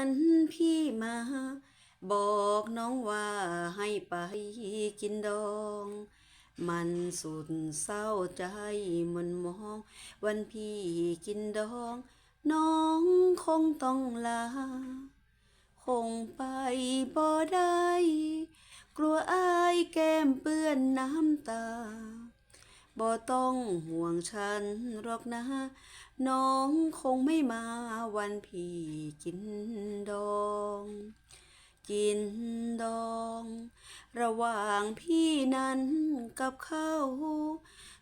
นั้นพี่มา บอกน้องว่าให้ไปกินดอง มันสุดเศร้าใจมันมอง วันพี่กินดอง น้องคงต้องลา คงไปบ่ได้ กลัวอายแก้มเปื้อนน้ำตา บ่ต้องห่วงฉันหรอกนะ น้องคงไม่มาวันพี่กินดอง กินดอง ระหว่างพี่นั้นกับเขา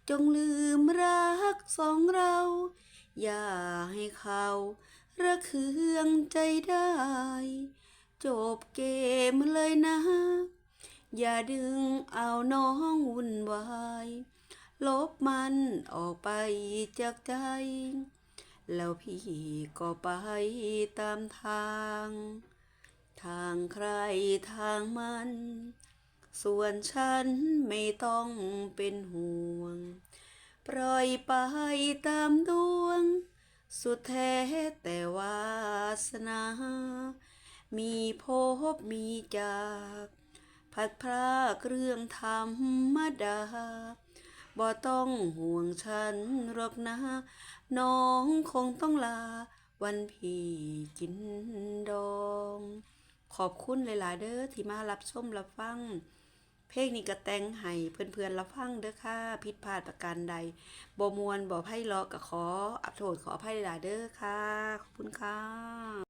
จงลืมรักสองเรา อย่าให้เขาระเคืองใจได้ จบเกมเลยนะ อย่าดึงเอาน้องวุ่นวาย ลบมันออกไปจากใจ แล้วพี่ก็ไปตามทาง ทางใครทางมัน ส่วนฉันไม่ต้องเป็นห่วง ปล่อยไปตามดวง สุดแท้แต่วาสนา มีพบมีจาก พัดพรากเรื่องธรรมดา บ่ต้องห่วงฉันหรอกนะ น้องคงต้องลา วันพี่กินดอง ขอบคุณหลาย ๆ เด้อที่มารับชมรับฟัง เพลงนี้ก็แต่งให้เพื่อนๆรับฟังเด้อค่ะ ผิดพลาดประการใดบ่มวนบ่ไพ่เลาะก็ขออโทษขออภัยหลายๆเด้อค่ะ ขอบคุณค่ะ